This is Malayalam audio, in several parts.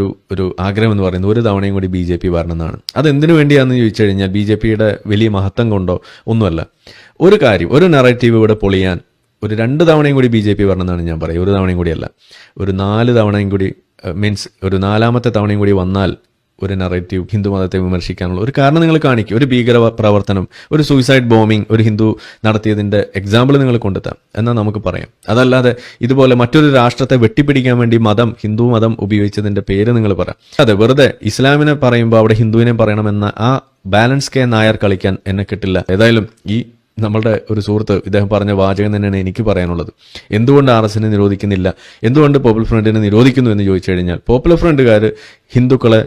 ഒരു ഒരു ആഗ്രഹം എന്ന് പറയുന്നത് ഒരു തവണയും കൂടി ബി ജെ പി വരണമെന്നാണ്. അത് എന്തിനു വേണ്ടിയാണെന്ന് ചോദിച്ചു കഴിഞ്ഞാൽ ബി ജെ പിയുടെ വലിയ മഹത്വം കൊണ്ടോ ഒന്നുമല്ല. ഒരു കാര്യം ഒരു നറേറ്റീവ് ഇവിടെ പൊളിയാൻ ഒരു രണ്ട് തവണയും കൂടി ബി ജെ പി വരണമെന്നാണ് ഞാൻ പറയുക. ഒരു തവണയും കൂടിയല്ല ഒരു നാല് തവണയും കൂടി മീൻസ് ഒരു നാലാമത്തെ തവണയും കൂടി വന്നാൽ ഒരു നറേറ്റീവ് ഹിന്ദു മതത്തെ വിമർശിക്കാനുള്ള ഒരു കാരണം നിങ്ങൾ കാണിക്കും. ഒരു ഭീകര പ്രവർത്തനം ഒരു സൂയിസൈഡ് ബോംബിംഗ് ഒരു ഹിന്ദു നടത്തിയതിന്റെ എക്സാമ്പിൾ നിങ്ങൾ കൊണ്ടുത്താം എന്നാൽ നമുക്ക് പറയാം. അതല്ലാതെ ഇതുപോലെ മറ്റൊരു രാഷ്ട്രത്തെ വെട്ടിപ്പിടിക്കാൻ വേണ്ടി മതം ഹിന്ദു മതം ഉപയോഗിച്ചതിന്റെ പേര് നിങ്ങൾ പറയാം അതെ വെറുതെ ഇസ്ലാമിനെ പറയുമ്പോൾ അവിടെ ഹിന്ദുവിനെ പറയണമെന്ന ആ ബാലൻസ് കെ നായർ കളിക്കാൻ എന്നെ കിട്ടില്ല. ഏതായാലും ഈ നമ്മളുടെ ഒരു സുഹൃത്ത് ഇദ്ദേഹം പറഞ്ഞ വാചകം തന്നെയാണ് എനിക്ക് പറയാനുള്ളത്. എന്തുകൊണ്ട് ആർ എസിനെ നിരോധിക്കുന്നില്ല? എന്തുകൊണ്ട് പോപ്പുലർ ഫ്രണ്ടിനെ നിരോധിക്കുന്നു എന്ന് ചോദിച്ചു കഴിഞ്ഞാൽ പോപ്പുലർ ഫ്രണ്ടുകാർ ഹിന്ദുക്കളെ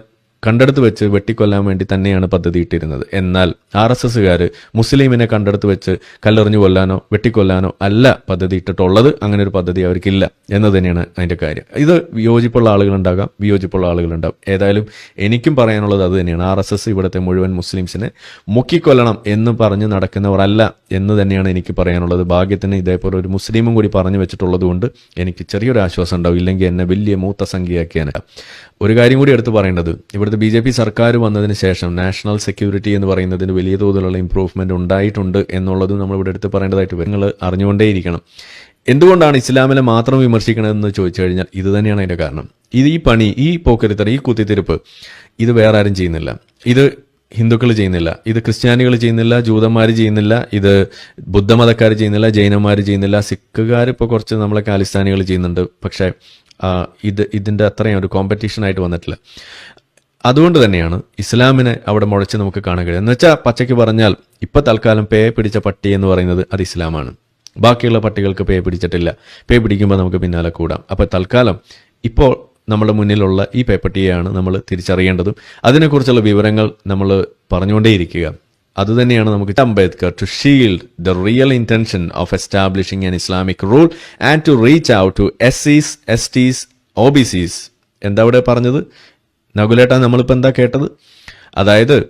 കണ്ടെടുത്ത് വെച്ച് വെട്ടിക്കൊല്ലാൻ വേണ്ടി തന്നെയാണ് പദ്ധതി ഇട്ടിരുന്നത്. എന്നാൽ ആർ എസ് എസ്സുകാർ മുസ്ലിമിനെ കണ്ടെടുത്ത് വെച്ച് കല്ലെറിഞ്ഞു കൊല്ലാനോ വെട്ടിക്കൊല്ലാനോ അല്ല പദ്ധതി ഇട്ടിട്ടുള്ളത്. അങ്ങനെ ഒരു പദ്ധതി അവർക്കില്ല എന്ന് തന്നെയാണ് അതിന്റെ കാര്യം. ഇത് വിയോജിപ്പുള്ള ആളുകളുണ്ടാകാം വിയോജിപ്പുള്ള ആളുകളുണ്ടാകും ഏതായാലും എനിക്കും പറയാനുള്ളത് അത് തന്നെയാണ്. ആർ എസ് എസ് ഇവിടുത്തെ മുഴുവൻ മുസ്ലിംസിനെ മുക്കിക്കൊല്ലണം എന്ന് പറഞ്ഞ് നടക്കുന്നവരല്ല എന്ന് തന്നെയാണ് എനിക്ക് പറയാനുള്ളത്. ഭാഗ്യത്തിന് ഇതേപോലെ ഒരു മുസ്ലിമും കൂടി പറഞ്ഞു വെച്ചിട്ടുള്ളത് കൊണ്ട് എനിക്ക് ചെറിയൊരു ആശ്വാസം ഉണ്ടാവും. ഇല്ലെങ്കിൽ എന്നെ വലിയ മൂത്ത സംഖ്യയാക്കിയാണ് ഒരു കാര്യം കൂടി എടുത്തു പറയേണ്ടത്. ഇവിടുത്തെ ബി ജെ പി സർക്കാർ വന്നതിന് ശേഷം നാഷണൽ സെക്യൂരിറ്റി എന്ന് പറയുന്നതിന് വലിയ തോതിലുള്ള ഇംപ്രൂവ്മെന്റ് ഉണ്ടായിട്ടുണ്ട് എന്നുള്ളതും നമ്മൾ ഇവിടെ എടുത്ത് പറയേണ്ടതായിട്ട് നിങ്ങൾ അറിഞ്ഞുകൊണ്ടേയിരിക്കണം. എന്തുകൊണ്ടാണ് ഇസ്ലാമിനെ മാത്രം വിമർശിക്കണമെന്ന് ചോദിച്ചു കഴിഞ്ഞാൽ ഇത് തന്നെയാണ് അതിന്റെ കാരണം. ഇത് ഈ പണി ഈ പോക്കരുത്തറ ഈ കുത്തിത്തിരിപ്പ് ഇത് വേറെ ആരും ചെയ്യുന്നില്ല. ഇത് ഹിന്ദുക്കൾ ചെയ്യുന്നില്ല ഇത് ക്രിസ്ത്യാനികൾ ചെയ്യുന്നില്ല ജൂതന്മാർ ചെയ്യുന്നില്ല ഇത് ബുദ്ധമതക്കാർ ചെയ്യുന്നില്ല ജൈനന്മാർ ചെയ്യുന്നില്ല സിഖുകാർ ഇപ്പോൾ കുറച്ച് നമ്മളെ കാലിസ്ഥാനികൾ ചെയ്യുന്നുണ്ട്. പക്ഷേ ഇത് ഇതിന്റെ അത്രയും ഒരു കോമ്പറ്റീഷൻ ആയിട്ട് വന്നിട്ടില്ല. അതുകൊണ്ട് തന്നെയാണ് ഇസ്ലാമിനെ അവിടെ മുഴച്ച് നമുക്ക് കാണാൻ കഴിയുക. എന്ന് വെച്ചാൽ പച്ചയ്ക്ക് പറഞ്ഞാൽ ഇപ്പൊ തൽക്കാലം പേ പിടിച്ച പട്ടി എന്ന് പറയുന്നത് അത് ഇസ്ലാമാണ്. ബാക്കിയുള്ള പട്ടികൾക്ക് പേ പിടിച്ചിട്ടില്ല. പേ പിടിക്കുമ്പോൾ നമുക്ക് പിന്നാലെ കൂടാം. അപ്പോൾ തൽക്കാലം ഇപ്പോൾ നമ്മുടെ മുന്നിലുള്ള ഈ പേപ്പട്ടിയെയാണ് നമ്മൾ തിരിച്ചറിയേണ്ടതും. അതിനെക്കുറിച്ചുള്ള വിവരങ്ങൾ നമ്മൾ പറഞ്ഞുകൊണ്ടേയിരിക്കുക. അതുതന്നെയാണ് നമുക്ക് Ambedkar to shield the real intention of establishing an Islamic rule and to reach out to S സീസ് STs OBCs എന്താ അവിടെ പറഞ്ഞത്? നകുലേട്ട നമ്മളിപ്പോൾ എന്താ കേട്ടത്? അതായത്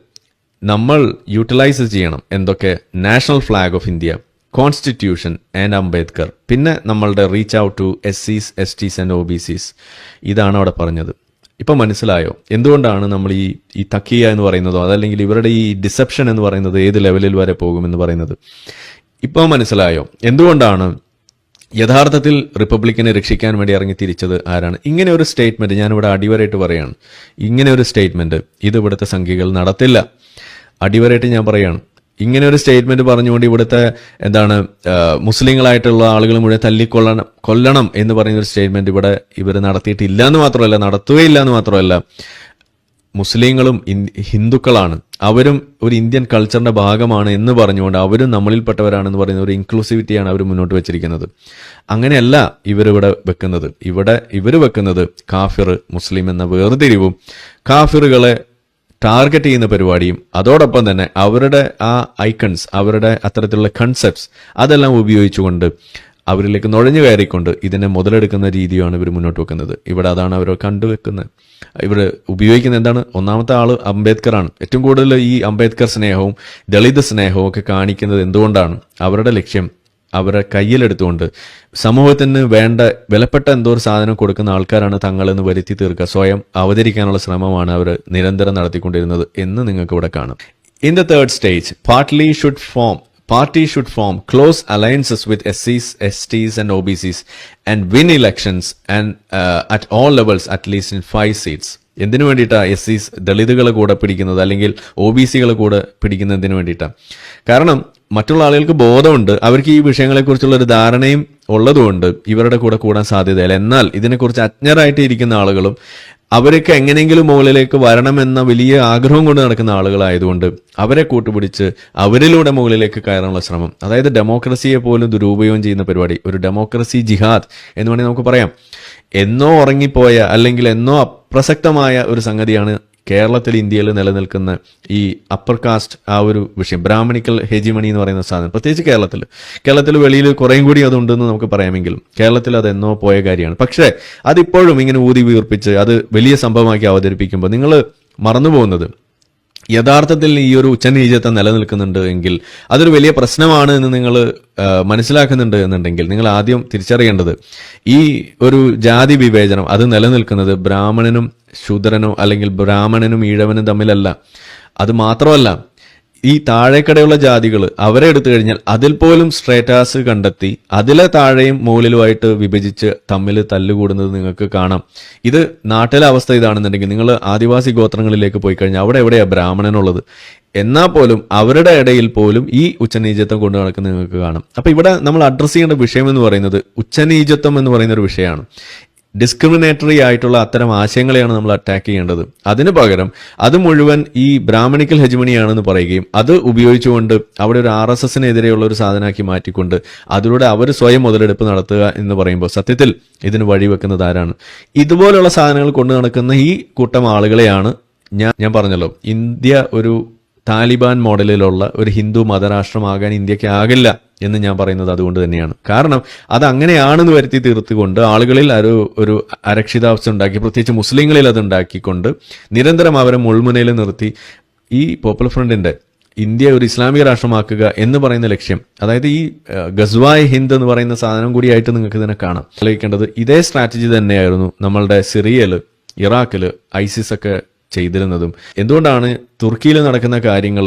നമ്മൾ യൂട്ടിലൈസ് ചെയ്യണം എന്തൊക്കെ? National flag of India constitution and Ambedkar. പിന്നെ നമ്മളുടെ റീച്ച് ഔട്ട് ടു എസ് സീസ് STs and O B സീസ് ഇതാണ് അവിടെ പറഞ്ഞത്. ഇപ്പം മനസ്സിലായോ? എന്തുകൊണ്ടാണ് നമ്മൾ ഈ ഈ തക്കിയ എന്ന് പറയുന്നതോ അതല്ലെങ്കിൽ ഇവരുടെ ഈ ഡിസെപ്ഷൻ എന്ന് പറയുന്നത് ഏത് ലെവലിൽ വരെ പോകുമെന്ന് പറയുന്നത്? ഇപ്പോൾ മനസ്സിലായോ? എന്തുകൊണ്ടാണ് യഥാർത്ഥത്തിൽ റിപ്പബ്ലിക്കിനെ രക്ഷിക്കാൻ വേണ്ടി ഇറങ്ങി തിരിച്ചത് ആരാണ്? ഇങ്ങനെ ഒരു സ്റ്റേറ്റ്മെന്റ് ഞാനിവിടെ അടിവരായിട്ട് പറയാണ്. ഇങ്ങനെ ഒരു സ്റ്റേറ്റ്മെന്റ് ഇത് ഇവിടുത്തെ സംഖ്യകൾ നടത്തില്ല. അടിവരായിട്ട് ഞാൻ പറയാണ്. ഇങ്ങനെ ഒരു സ്റ്റേറ്റ്മെന്റ് പറഞ്ഞുകൊണ്ട് ഇവിടുത്തെ എന്താണ് മുസ്ലിങ്ങളായിട്ടുള്ള ആളുകൾ മുഴുവൻ തല്ലിക്കൊള്ളണം കൊല്ലണം എന്ന് പറയുന്ന ഒരു സ്റ്റേറ്റ്മെന്റ് ഇവിടെ ഇവർ നടത്തിയിട്ടില്ല എന്ന് മാത്രമല്ല നടത്തുകയില്ല എന്ന് മാത്രമല്ല മുസ്ലിങ്ങളും ഹിന്ദുക്കളാണ്. അവരും ഒരു ഇന്ത്യൻ കൾച്ചറിന്റെ ഭാഗമാണ് എന്ന് പറഞ്ഞുകൊണ്ട് അവരും നമ്മളിൽപ്പെട്ടവരാണെന്ന് പറയുന്ന ഒരു ഇൻക്ലൂസിവിറ്റിയാണ് അവർ മുന്നോട്ട് വെച്ചിരിക്കുന്നത്. അങ്ങനെയല്ല ഇവരിവിടെ വെക്കുന്നത്. ഇവിടെ ഇവർ വെക്കുന്നത് കാഫിർ മുസ്ലിം എന്ന വേർതിരിവും കാഫിറുകളെ ടാർഗറ്റ് ചെയ്യുന്ന പരിപാടിയും അതോടൊപ്പം തന്നെ അവരുടെ ആ ഐക്കൺസ് അവരുടെ അത്തരത്തിലുള്ള കൺസെപ്റ്റ്സ് അതെല്ലാം ഉപയോഗിച്ചുകൊണ്ട് അവരിലേക്ക് നുഴഞ്ഞു കയറിക്കൊണ്ട് ഇതിനെ മുതലെടുക്കുന്ന രീതിയാണ് ഇവർ മുന്നോട്ട് വെക്കുന്നത്. ഇവിടെ അതാണ് അവർ കണ്ടുവെക്കുന്നത്. ഇവർ ഉപയോഗിക്കുന്ന എന്താണ്? ഒന്നാമത്തെ ആൾ അംബേദ്കറാണ്. ഏറ്റവും കൂടുതൽ ഈ അംബേദ്കർ സ്നേഹവും ദളിത് സ്നേഹവും ഒക്കെ കാണിക്കുന്നത് എന്തുകൊണ്ടാണ്? അവരുടെ ലക്ഷ്യം അവരെ കയ്യിലെടുത്തുകൊണ്ട് സമൂഹത്തിന് വേണ്ട വിലപ്പെട്ട എന്തോ ഒരു സാധനം കൊടുക്കുന്ന ആൾക്കാരാണ് തങ്ങളെന്ന് വരുത്തി തീർക്കുക. സ്വയം അവതരിക്കാനുള്ള ശ്രമമാണ് അവർ നിരന്തരം നടത്തിക്കൊണ്ടിരുന്നത് എന്ന് നിങ്ങൾക്ക് ഇവിടെ കാണാം. In the third stage party should form Party should form close alliances with SCs, STs, and OBCs and win elections and uh, at all levels at least in five seats. എന്തിനു വേണ്ടിയിട്ടാണ് എസ് സീസ് ദളിതുകളെ കൂടെ പിടിക്കുന്നത് അല്ലെങ്കിൽ ഒ ബി സികളെ കൂടെ പിടിക്കുന്നതിന് വേണ്ടിയിട്ടാണ് കാരണം മറ്റുള്ള ആളുകൾക്ക് ബോധമുണ്ട്. അവർക്ക് ഈ വിഷയങ്ങളെക്കുറിച്ചുള്ള ഒരു ധാരണയും ഉള്ളതുകൊണ്ട് ഇവരുടെ കൂടെ കൂടാൻ സാധ്യതയില്ല. എന്നാൽ ഇതിനെക്കുറിച്ച് അജ്ഞരായിട്ട് ഇരിക്കുന്ന ആളുകളും അവരൊക്കെ എങ്ങനെയെങ്കിലും മുകളിലേക്ക് വരണമെന്ന വലിയ ആഗ്രഹം കൊണ്ട് നടക്കുന്ന ആളുകളായതുകൊണ്ട് അവരെ കൂട്ടുപിടിച്ച് അവരിലൂടെ മുകളിലേക്ക് കയറാനുള്ള ശ്രമം. അതായത് ഡെമോക്രസിയെ പോലും ദുരുപയോഗം ചെയ്യുന്ന പരിപാടി ഒരു ഡെമോക്രസി ജിഹാദ് എന്ന് വേണമെങ്കിൽ നമുക്ക് പറയാം. എന്നോ ഉറങ്ങിപ്പോയ അല്ലെങ്കിൽ എന്നോ അപ്രസക്തമായ ഒരു സംഗതിയാണ് കേരളത്തിൽ ഇന്ത്യയിൽ നിലനിൽക്കുന്ന ഈ അപ്പർ കാസ്റ്റ് ആ ഒരു വിഷയം ബ്രാഹ്മണിക്കൽ ഹെജിമണി എന്ന് പറയുന്ന സാധനം പ്രത്യേകിച്ച് കേരളത്തിൽ. കേരളത്തിൽ വെളിയിൽ കുറേയും കൂടി അതുണ്ടെന്ന് നമുക്ക് പറയാമെങ്കിലും കേരളത്തിൽ അതെന്നോ പോയ കാര്യമാണ്. പക്ഷേ അതിപ്പോഴും ഇങ്ങനെ ഊതി വീർപ്പിച്ച് അത് വലിയ സംഭവമാക്കി അവതരിപ്പിക്കുമ്പോൾ നിങ്ങൾ മറന്നു പോകുന്നത് യഥാർത്ഥത്തിൽ ഈ ഒരു ഉച്ചനീചത്വം നിലനിൽക്കുന്നുണ്ട് എങ്കിൽ അതൊരു വലിയ പ്രശ്നമാണ് എന്ന് നിങ്ങൾ മനസ്സിലാക്കുന്നുണ്ട് എന്നുണ്ടെങ്കിൽ നിങ്ങൾ ആദ്യം തിരിച്ചറിയേണ്ടത് ഈ ഒരു ജാതി വിവേചനം അത് നിലനിൽക്കുന്നത് ബ്രാഹ്മണനും ശൂദ്രനോ അല്ലെങ്കിൽ ബ്രാഹ്മണനും ഈഴവനും തമ്മിലല്ല. അത് മാത്രമല്ല ഈ താഴേക്കടയുള്ള ജാതികൾ അവരെ എടുത്തു കഴിഞ്ഞാൽ അതിൽ പോലും സ്ട്രേറ്റാസ് കണ്ടെത്തി അതിലെ താഴെയും മുകളിലുമായിട്ട് വിഭജിച്ച് തമ്മിൽ തല്ലുകൂടുന്നത് നിങ്ങൾക്ക് കാണാം. ഇത് നാട്ടിലെ അവസ്ഥ ഇതാണെന്നുണ്ടെങ്കിൽ നിങ്ങൾ ആദിവാസി ഗോത്രങ്ങളിലേക്ക് പോയി കഴിഞ്ഞാൽ അവിടെ എവിടെയാ ബ്രാഹ്മണനുള്ളത്? എന്നാൽ പോലും അവരുടെ ഇടയിൽ പോലും ഈ ഉച്ചനീചത്വം കൊണ്ടു നടക്കുന്നത് നിങ്ങൾക്ക് കാണാം. അപ്പോൾ ഇവിടെ നമ്മൾ അഡ്രസ്സ് ചെയ്യേണ്ട വിഷയം എന്ന് പറയുന്നത് ഉച്ചനീചത്വം എന്ന് പറയുന്ന ഒരു വിഷയമാണ്. ഡിസ്ക്രിമിനേറ്ററി ആയിട്ടുള്ള അത്തരം ആശയങ്ങളെയാണ് നമ്മൾ അറ്റാക്ക് ചെയ്യേണ്ടത്. അതിന് പകരം അത് മുഴുവൻ ഈ ബ്രാഹ്മണിക്കൽ ഹെജമണിയാണെന്ന് പറയുകയും അത് ഉപയോഗിച്ചുകൊണ്ട് അവിടെ ഒരു ആർ എസ് എസിനെതിരെയുള്ള ഒരു സാധനമാക്കി മാറ്റിക്കൊണ്ട് അതിലൂടെ അവർ സ്വയം മുതലെടുപ്പ് നടത്തുക എന്ന് പറയുമ്പോൾ സത്യത്തിൽ ഇതിന് വഴിവെക്കുന്നത് ആരാണ്? ഇതുപോലുള്ള സാധനങ്ങൾ കൊണ്ടു നടക്കുന്ന ഈ കൂട്ടം ആളുകളെയാണ് ഞാൻ ഞാൻ പറഞ്ഞല്ലോ. ഇന്ത്യ ഒരു താലിബാൻ മോഡലിലുള്ള ഒരു ഹിന്ദു മതരാഷ്ട്രമാകാൻ ഇന്ത്യയ്ക്ക് ആകില്ല. എന്ന് ഞാൻ പറയുന്നത് അതുകൊണ്ട് തന്നെയാണ്. കാരണം അത് അങ്ങനെയാണെന്ന് വരുത്തി തീർത്തുകൊണ്ട് ആളുകളിൽ ഒരു ഒരു അരക്ഷിതാവസ്ഥ ഉണ്ടാക്കി പ്രത്യേകിച്ച് മുസ്ലിങ്ങളിൽ അത് ഉണ്ടാക്കിക്കൊണ്ട് നിരന്തരം അവരെ മുൾമുനയിൽ നിർത്തി. ഈ പോപ്പുലർ ഫ്രണ്ടിന്റെ ഇന്ത്യ ഒരു ഇസ്ലാമിക രാഷ്ട്രമാക്കുക എന്ന് പറയുന്ന ലക്ഷ്യം അതായത് ഈ ഗസ്വായ് ഹിന്ദ് എന്ന് പറയുന്ന സാധനം കൂടിയായിട്ട് നിങ്ങൾക്ക് ഇതിനെ കാണാം. ആലോചിക്കേണ്ടത് ഇതേ സ്ട്രാറ്റജി തന്നെയായിരുന്നു നമ്മളുടെ സിറിയൽ ഇറാഖിൽ ഐസിസ് ഒക്കെ ചെയ്തിരുന്നതും. എന്തുകൊണ്ടാണ് തുർക്കിയിൽ നടക്കുന്ന കാര്യങ്ങൾ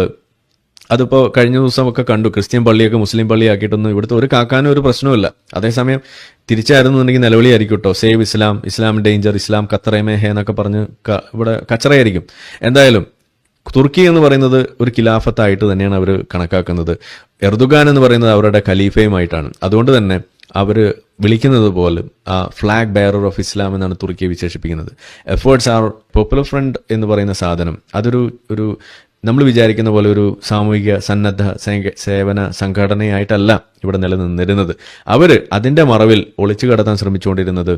അതിപ്പോൾ കഴിഞ്ഞ ദിവസമൊക്കെ കണ്ടു. ക്രിസ്ത്യൻ പള്ളിയൊക്കെ മുസ്ലിം പള്ളിയാക്കിയിട്ടൊന്നും ഇവിടുത്തെ ഒരു കാക്കാനും ഒരു പ്രശ്നമില്ല അതേസമയം തിരിച്ചായിരുന്നുണ്ടെങ്കിൽ നിലവിളിയായിരിക്കും കേട്ടോ സേവ് ഇസ്ലാം ഇസ്ലാം ഡേഞ്ചർ ഇസ്ലാം ഖത്തറേമേ ഹേ എന്നൊക്കെ പറഞ്ഞ് ഇവിടെ കച്ചറയായിരിക്കും. എന്തായാലും തുർക്കി എന്ന് പറയുന്നത് ഒരു ഖിലാഫത്തായിട്ട് തന്നെയാണ് അവർ കണക്കാക്കുന്നത്. എർദുഗാൻ എന്ന് പറയുന്നത് അവരുടെ ഖലീഫയുമായിട്ടാണ്. അതുകൊണ്ട് തന്നെ അവർ വിളിക്കുന്നത് പോലെ ആ ഫ്ലാഗ് ബെയറർ ഓഫ് ഇസ്ലാം എന്നാണ് തുർക്കിയെ വിശേഷിപ്പിക്കുന്നത്. എഫേർട്സ് ആർ പോപ്പുലർ ഫ്രണ്ട് എന്ന് പറയുന്ന സാധനം. അതൊരു ഒരു നമ്മൾ വിചാരിക്കുന്ന പോലെ ഒരു സാമൂഹിക സന്നദ്ധ സേവന സംഘടനയായിട്ടല്ല ഇവിടെ നിലനിന്നിരുന്നത്. അവർ അതിന്റെ മറവിൽ ഒളിച്ചു കടത്താൻ ശ്രമിച്ചുകൊണ്ടിരുന്നത്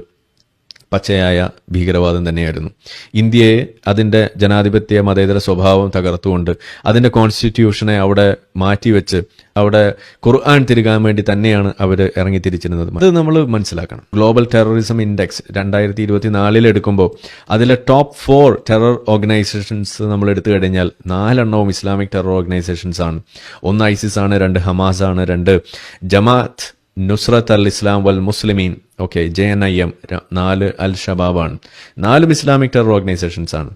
പച്ചയായ ഭീകരവാദം തന്നെയായിരുന്നു. ഇന്ത്യയെ അതിന്റെ ജനാധിപത്യ മതേതര സ്വഭാവം തകർത്തുകൊണ്ട് അതിന്റെ കോൺസ്റ്റിറ്റ്യൂഷനെ അവിടെ മാറ്റിവെച്ച് അവിടെ ഖുർആൻ തിരുകാൻ വേണ്ടി തന്നെയാണ് അവർ ഇറങ്ങി തിരിച്ചിരുന്നത് അത് നമ്മൾ മനസ്സിലാക്കണം. ഗ്ലോബൽ ടെററിസം ഇൻഡെക്സ് രണ്ടായിരത്തി ഇരുപത്തി നാലിൽ എടുക്കുമ്പോൾ അതിലെ ടോപ്പ് ഫോർ ടെറർ ഓർഗനൈസേഷൻസ് നമ്മൾ എടുത്തു കഴിഞ്ഞാൽ നാലെണ്ണവും ഇസ്ലാമിക് ടെറർ ഓർഗനൈസേഷൻസ് ആണ്. ഒന്ന് ഐസിസ് ആണ് രണ്ട് ഹമാസ് ആണ് രണ്ട് ജമാഅത്ത് നുസ്രത്ത് അൽ ഇസ്ലാം വൽ Muslimeen. Okay J N I M നാല് അൽ ഷബാബാണ്. നാലും ഇസ്ലാമിക് ടെറർ ഓർഗനൈസേഷൻസ് ആണ്.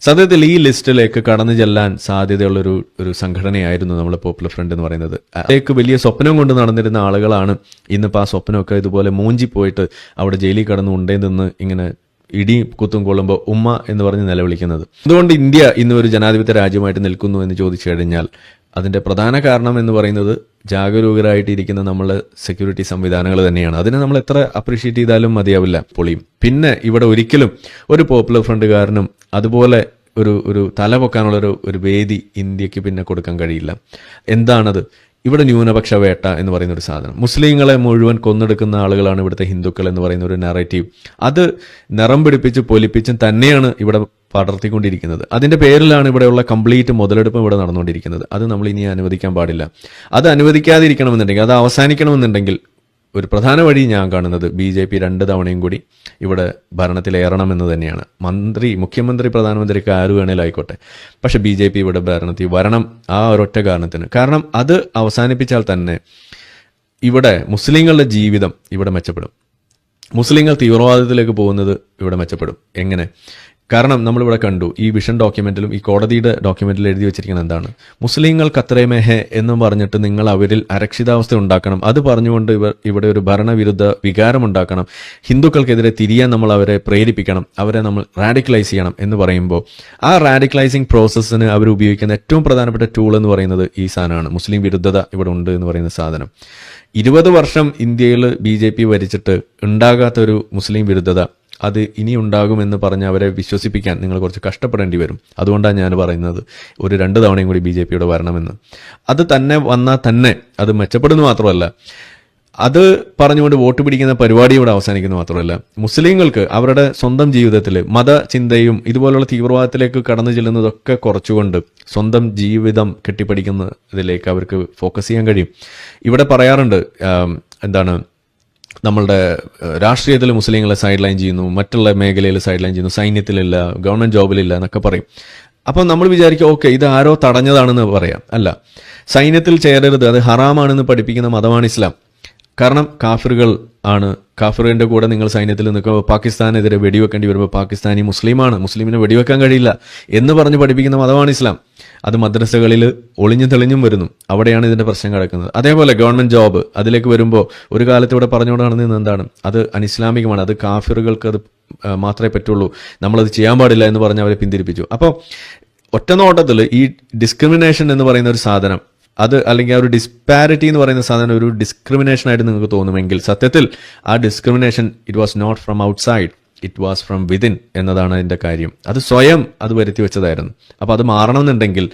സത്യത്തിൽ ഈ ലിസ്റ്റിലേക്ക് കടന്നു ചെല്ലാൻ സാധ്യതയുള്ളൊരു ഒരു സംഘടനയായിരുന്നു നമ്മൾ പോപ്പുലർ ഫ്രണ്ട് എന്ന് പറയുന്നത്. അതിലേക്ക് വലിയ സ്വപ്നം കൊണ്ട് നടന്നിരുന്ന ആളുകളാണ് ഇന്നിപ്പോൾ ആ സ്വപ്നമൊക്കെ ഇതുപോലെ മൂഞ്ചി പോയിട്ട് അവിടെ ജയിലിൽ കടന്നു ഉണ്ടേ നിന്ന് ഇങ്ങനെ ഇടി കുത്തും കൊള്ളുമ്പോൾ ഉമ്മ എന്ന് പറഞ്ഞ് നിലവിളിക്കുന്നത്. അതുകൊണ്ട് ഇന്ത്യ ഇന്ന് ഒരു ജനാധിപത്യ രാജ്യമായിട്ട് നിൽക്കുന്നു എന്ന് ചോദിച്ചു കഴിഞ്ഞാൽ അതിന്റെ പ്രധാന കാരണം എന്ന് പറയുന്നത് ജാഗരൂകരായിട്ടിരിക്കുന്ന നമ്മളെ സെക്യൂരിറ്റി സംവിധാനങ്ങൾ തന്നെയാണ്. അതിനെ നമ്മൾ എത്ര അപ്രീഷിയേറ്റ് ചെയ്താലും മതിയാവില്ല പൊളിയും. പിന്നെ ഇവിടെ ഒരിക്കലും ഒരു പോപ്പുലർ ഫ്രണ്ടുകാരനും അതുപോലെ ഒരു ഒരു തല പൊക്കാനുള്ള ഒരു ഒരു വേദി ഇന്ത്യയ്ക്ക് പിന്നെ കൊടുക്കാൻ കഴിയില്ല. എന്താണത്? ഇവിടെ ന്യൂനപക്ഷ വേട്ട എന്ന് പറയുന്ന ഒരു സാധനം. മുസ്ലിങ്ങളെ മുഴുവൻ കൊന്നെടുക്കുന്ന ആളുകളാണ് ഇവിടുത്തെ ഹിന്ദുക്കൾ എന്ന് പറയുന്ന ഒരു നറേറ്റീവ് അത് നിറം പിടിപ്പിച്ച് പൊലിപ്പിച്ചും തന്നെയാണ് ഇവിടെ പടർത്തിക്കൊണ്ടിരിക്കുന്നത്. അതിന്റെ പേരിലാണ് ഇവിടെയുള്ള കംപ്ലീറ്റ് മുതലെടുപ്പും ഇവിടെ നടന്നുകൊണ്ടിരിക്കുന്നത്. അത് നമ്മൾ ഇനി അനുവദിക്കാൻ പാടില്ല. അത് അനുവദിക്കാതിരിക്കണമെന്നുണ്ടെങ്കിൽ അത് അവസാനിക്കണമെന്നുണ്ടെങ്കിൽ ഒരു പ്രധാന വഴി ഞാൻ കാണുന്നത് ബി ജെ പി രണ്ട് തവണയും കൂടി ഇവിടെ ഭരണത്തിലേറണമെന്ന് തന്നെയാണ്. മന്ത്രി മുഖ്യമന്ത്രി പ്രധാനമന്ത്രിക്ക് ആര് വേണേലും ആയിക്കോട്ടെ. പക്ഷെ ബി ജെ പി ഇവിടെ ഭരണത്തിൽ വരണം ആ ഒരൊറ്റ കാരണത്തിന്. കാരണം അത് അവസാനിപ്പിച്ചാൽ തന്നെ ഇവിടെ മുസ്ലിങ്ങളുടെ ജീവിതം ഇവിടെ മെച്ചപ്പെടും. മുസ്ലിങ്ങൾ തീവ്രവാദത്തിലേക്ക് പോകുന്നത് ഇവിടെ മെച്ചപ്പെടും. എങ്ങനെ? കാരണം നമ്മളിവിടെ കണ്ടു ഈ വിഷൻ ഡോക്യുമെന്റിലും ഈ കോടതിയുടെ ഡോക്യുമെന്റിൽ എഴുതി വെച്ചിരിക്കുന്നത് എന്താണ്? മുസ്ലിങ്ങൾക്ക് അത്രയുമേ എന്ന് എന്നും പറഞ്ഞിട്ട് നിങ്ങൾ അവരിൽ അരക്ഷിതാവസ്ഥ ഉണ്ടാക്കണം. അത് പറഞ്ഞുകൊണ്ട് ഇവർ ഇവിടെ ഒരു ഭരണവിരുദ്ധ വികാരം ഉണ്ടാക്കണം. ഹിന്ദുക്കൾക്കെതിരെ തിരിയാൻ നമ്മൾ അവരെ പ്രേരിപ്പിക്കണം. അവരെ നമ്മൾ റാഡിക്കലൈസ് ചെയ്യണം എന്ന് പറയുമ്പോൾ ആ റാഡിക്കലൈസിങ് പ്രോസസ്സിന് അവർ ഉപയോഗിക്കുന്ന ഏറ്റവും പ്രധാനപ്പെട്ട ടൂൾ എന്ന് പറയുന്നത് ഈ സാധനമാണ്. മുസ്ലിം വിരുദ്ധത ഇവിടെ ഉണ്ട് എന്ന് പറയുന്ന സാധനം. ഇരുപത് വർഷം ഇന്ത്യയിൽ ബി ജെ പി ഭരിച്ചിട്ട് ഉണ്ടാകാത്തൊരു മുസ്ലിം വിരുദ്ധത അത് ഇനി ഉണ്ടാകുമെന്ന് പറഞ്ഞ് അവരെ വിശ്വസിപ്പിക്കാൻ നിങ്ങൾ കുറച്ച് കഷ്ടപ്പെടേണ്ടി വരും. അതുകൊണ്ടാണ് ഞാൻ പറയുന്നത് ഒരു രണ്ട് തവണയും കൂടി ബി ജെ പിയുടെ വരണമെന്ന്. അത് തന്നെ വന്നാൽ തന്നെ അത് മെച്ചപ്പെടുന്നു മാത്രമല്ല അത് പറഞ്ഞുകൊണ്ട് വോട്ട് പിടിക്കുന്ന പരിപാടി ഇവിടെ അവസാനിക്കുന്നു മാത്രമല്ല. മുസ്ലിങ്ങൾക്ക് അവരുടെ സ്വന്തം ജീവിതത്തിൽ മതചിന്തയും ഇതുപോലുള്ള തീവ്രവാദത്തിലേക്ക് കടന്നു ചെല്ലുന്നതൊക്കെ കുറച്ചുകൊണ്ട് സ്വന്തം ജീവിതം കെട്ടിപ്പടിക്കുന്നതിലേക്ക് അവർക്ക് ഫോക്കസ് ചെയ്യാൻ കഴിയും. ഇവിടെ പറയാറുണ്ട് എന്താണ് നമ്മളുടെ രാഷ്ട്രീയത്തിൽ മുസ്ലിങ്ങളെ സൈഡ് ലൈൻ ചെയ്യുന്നു മറ്റുള്ള മേഖലയിൽ സൈഡ് ലൈൻ ചെയ്യുന്നു സൈന്യത്തിലില്ല ഗവൺമെന്റ് ജോബിലില്ല എന്നൊക്കെ പറയും. അപ്പം നമ്മൾ വിചാരിക്കും ഓക്കെ ഇത് ആരോ തടഞ്ഞതാണെന്ന് പറയാം. അല്ല സൈന്യത്തിൽ ചേരരുത് അത് ഹറാമാണെന്ന് പഠിപ്പിക്കുന്ന മതമാണ് ഇസ്ലാം. കാരണം കാഫിറുകൾ ആണ്. കാഫിറിന്റെ കൂടെ നിങ്ങൾ സൈന്യത്തിൽ നിൽക്കുമ്പോൾ പാകിസ്ഥാനെതിരെ വെടിവെക്കേണ്ടി വരുമ്പോൾ പാകിസ്ഥാനി മുസ്ലിമാണ്. മുസ്ലിമിനെ വെടിവെക്കാൻ കഴിയില്ല എന്ന് പറഞ്ഞ് പഠിപ്പിക്കുന്ന മതമാണ് ഇസ്ലാം. അത് മദ്രസകളിൽ ഒളിഞ്ഞു തെളിഞ്ഞും വരുന്നു. അവിടെയാണ് ഇതിന്റെ പ്രശ്നം കിടക്കുന്നത്. അതേപോലെ ഗവൺമെന്റ് ജോബ് അതിലേക്ക് വരുമ്പോൾ ഒരു കാലത്ത് ഇവിടെ പറഞ്ഞുകൊണ്ട് നടന്നിരുന്നത് എന്താണ്? അത് അനിസ്ലാമികമാണ്. അത് കാഫിറുകൾക്ക് അത് മാത്രമേ പറ്റുള്ളൂ. നമ്മളത് ചെയ്യാൻ പാടില്ല എന്ന് പറഞ്ഞ് അവരെ പിന്തിരിപ്പിച്ചു. അപ്പോൾ ഒറ്റ നോട്ടത്തിൽ ഈ ഡിസ്ക്രിമിനേഷൻ എന്ന് പറയുന്ന ഒരു സാധനം അത് അല്ലെങ്കിൽ ആ ഒരു ഡിസ്പാരിറ്റി എന്ന് പറയുന്ന സാധനം ഒരു ഡിസ്ക്രിമിനേഷൻ ആയിട്ട് നിങ്ങൾക്ക് തോന്നുമെങ്കിൽ സത്യത്തിൽ ആ discrimination it was not from outside it was from within എന്നതാണ് അതിന്റെ കാര്യം. അത് സ്വയം അത് വരുത്തി വെച്ചതായിരുന്നു. അപ്പോൾ അത് മാറണമെന്നുണ്ടെങ്കിൽ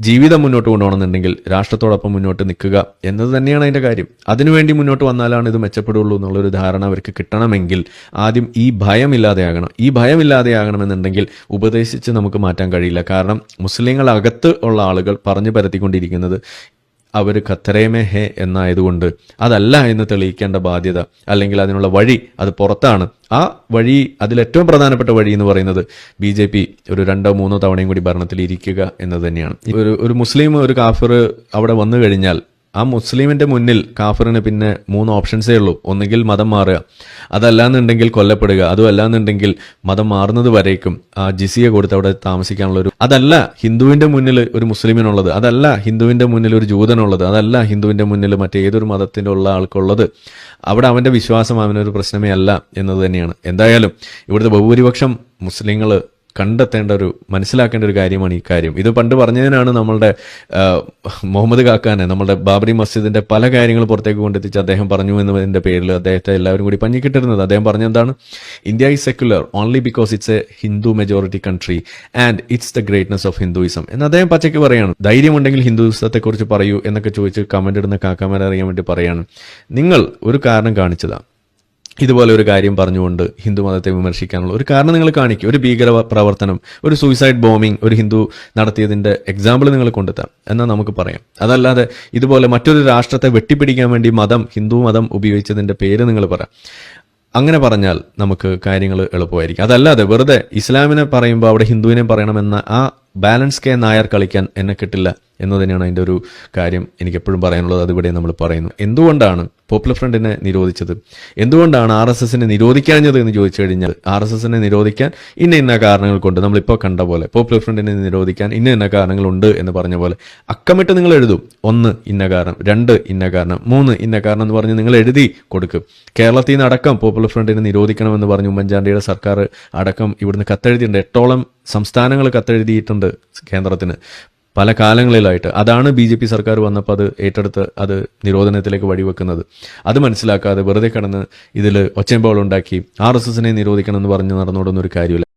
ജീവിതം മുന്നോട്ട് കൊണ്ടുപോകണമെന്നുണ്ടെങ്കിൽ രാഷ്ട്രത്തോടൊപ്പം മുന്നോട്ട് നിൽക്കുക എന്നത് തന്നെയാണ് അതിന്റെ കാര്യം. അതിനുവേണ്ടി മുന്നോട്ട് വന്നാലാണ് ഇത് മെച്ചപ്പെടുള്ളൂ എന്നുള്ളൊരു ധാരണ അവർക്ക് കിട്ടണമെങ്കിൽ ആദ്യം ഈ ഭയമില്ലാതെയാകണം. ഈ ഭയമില്ലാതെയാകണമെന്നുണ്ടെങ്കിൽ ഉപദേശിച്ച് നമുക്ക് മാറ്റാൻ കഴിയില്ല. കാരണം മുസ്ലിങ്ങൾ അകത്ത് ഉള്ള ആളുകൾ പറഞ്ഞു പരത്തിക്കൊണ്ടിരിക്കുന്നത് അവർ ഖത്തറേമേ ഹേ എന്നായതുകൊണ്ട് അതല്ല എന്ന് തെളിയിക്കേണ്ട ബാധ്യത അല്ലെങ്കിൽ അതിനുള്ള വഴി അത് പുറത്താണ്. ആ വഴി അതിലേറ്റവും പ്രധാനപ്പെട്ട വഴി എന്ന് പറയുന്നത് ബി ജെ പി ഒരു രണ്ടോ മൂന്നോ തവണയും കൂടി ഭരണത്തിൽ ഇരിക്കുക എന്നത് തന്നെയാണ്. ഒരു ഒരു മുസ്ലിം ഒരു കാഫിർ അവിടെ വന്നു കഴിഞ്ഞാൽ ആ മുസ്ലിമിന്റെ മുന്നിൽ കാഫറിന് പിന്നെ മൂന്ന് ഓപ്ഷൻസേ ഉള്ളൂ. ഒന്നുകിൽ മതം മാറുക അതല്ലാന്നുണ്ടെങ്കിൽ കൊല്ലപ്പെടുക അതും മതം മാറുന്നത് വരേക്കും. ആ ജിസിയെ കൊടുത്ത് അവിടെ താമസിക്കാനുള്ള ഒരു അതല്ല ഹിന്ദുവിന്റെ മുന്നിൽ ഒരു മുസ്ലിമിനുള്ളത് അതല്ല ഹിന്ദുവിന്റെ മുന്നിൽ ഒരു ജൂതനുള്ളത് അതല്ല ഹിന്ദുവിന്റെ മുന്നിൽ മറ്റേതൊരു മതത്തിന്റെ ഉള്ള ആൾക്കുള്ളത്. അവിടെ അവന്റെ വിശ്വാസം അവനൊരു പ്രശ്നമേ അല്ല എന്നത് തന്നെയാണ്. എന്തായാലും ഇവിടുത്തെ ബഹുഭൂരിപക്ഷം മുസ്ലിങ്ങൾ കണ്ടെത്തേണ്ട ഒരു മനസ്സിലാക്കേണ്ട ഒരു കാര്യമാണ് ഈ കാര്യം. ഇത് പണ്ട് പറഞ്ഞതിനാണ് നമ്മളുടെ മുഹമ്മദ് കാക്കാനെ നമ്മളുടെ ബാബറി മസ്ജിദിന്റെ പല കാര്യങ്ങൾ പുറത്തേക്ക് കൊണ്ടെത്തിച്ച് അദ്ദേഹം പറഞ്ഞു എന്നതിന്റെ പേരിൽ അദ്ദേഹത്തെ എല്ലാവരും കൂടി പഞ്ഞിക്കിട്ടിരുന്നത്. അദ്ദേഹം പറഞ്ഞെന്താണ് India is secular only because it's a Hindu majority country and it's the greatness of Hinduism എന്ന് അദ്ദേഹം പച്ചയ്ക്ക് പറയാണ്. ധൈര്യമുണ്ടെങ്കിൽ ഹിന്ദുത്വത്തെ കുറിച്ച് പറയൂ എന്നൊക്കെ ചോദിച്ച് കമന്റ് ഇടുന്ന കാക്കാമാരെ അറിയാൻ വേണ്ടി പറയാണ്. നിങ്ങൾ ഒരു കാരണം കാണിച്ചതാ. ഇതുപോലെ ഒരു കാര്യം പറഞ്ഞുകൊണ്ട് ഹിന്ദു മതത്തെ വിമർശിക്കാനുള്ള ഒരു കാരണം നിങ്ങൾ കാണിക്കും. ഒരു ഭീകര പ്രവർത്തനം ഒരു സൂയിസൈഡ് ബോംബിംഗ് ഒരു ഹിന്ദു നടത്തിയതിന്റെ എക്സാമ്പിൾ നിങ്ങൾ കൊണ്ടുത്താം എന്നാൽ നമുക്ക് പറയാം. അതല്ലാതെ ഇതുപോലെ മറ്റൊരു രാഷ്ട്രത്തെ വെട്ടിപ്പിടിക്കാൻ വേണ്ടി മതം ഹിന്ദു മതം ഉപയോഗിച്ചതിന്റെ പേര് നിങ്ങൾ പറ. അങ്ങനെ പറഞ്ഞാൽ നമുക്ക് കാര്യങ്ങൾ എളുപ്പമായിരിക്കും. അതല്ലാതെ വെറുതെ ഇസ്ലാമിനെ പറയുമ്പോൾ അവിടെ ഹിന്ദുവിനെ പറയണമെന്ന ആ ബാലൻസ് കെ നായർ കളിക്കാൻ എന്നെ കിട്ടില്ല. എന്ന് തന്നെയാണ് അതിന്റെ ഒരു കാര്യം എനിക്ക് എപ്പോഴും പറയാനുള്ളത് അതിവിടെ നമ്മൾ പറയുന്നു. എന്തുകൊണ്ടാണ് പോപ്പുലർ ഫ്രണ്ടിനെ നിരോധിച്ചത്? എന്തുകൊണ്ടാണ് ആർ എസ് എസിനെ നിരോധിക്കാഞ്ഞത് എന്ന് ചോദിച്ചു കഴിഞ്ഞാൽ ആർ എസ് എസിനെ നിരോധിക്കാൻ ഇന്ന ഇന്ന കാരണങ്ങൾ കൊണ്ട് നമ്മളിപ്പോൾ കണ്ട പോലെ പോപ്പുലർ ഫ്രണ്ടിനെ നിരോധിക്കാൻ ഇന്ന ഇന്ന കാരണങ്ങളുണ്ട് എന്ന് പറഞ്ഞ പോലെ അക്കമിട്ട് നിങ്ങൾ എഴുതും. ഒന്ന് ഇന്ന കാരണം രണ്ട് ഇന്ന കാരണം മൂന്ന് ഇന്ന കാരണം എന്ന് പറഞ്ഞ് നിങ്ങൾ എഴുതി കൊടുക്കും. കേരളത്തിൽ നിന്ന് അടക്കം പോപ്പുലർ ഫ്രണ്ടിനെ നിരോധിക്കണമെന്ന് പറഞ്ഞ് ഉമ്മൻചാണ്ടിയുടെ സർക്കാർ അടക്കം ഇവിടുന്ന് കത്തെഴുതിയിട്ടുണ്ട്. എട്ടോളം സംസ്ഥാനങ്ങൾ കത്തെഴുതിയിട്ടുണ്ട് കേന്ദ്രത്തിന്. പല കാലങ്ങളിലായിട്ട് അതാണ് ബി ജെ പി സർക്കാർ വന്നപ്പോൾ അത് ഏറ്റെടുത്ത് അത് നിരോധനത്തിലേക്ക് വഴിവെക്കുന്നത്. അത് മനസ്സിലാക്കാതെ വെറുതെ കടന്ന് ഇതിൽ ഒച്ചയമ്പോളുണ്ടാക്കി ആർ എസ് എസിനെ നിരോധിക്കണം എന്ന് പറഞ്ഞ് നടന്നോടുന്ന ഒരു കാര്യമില്ല.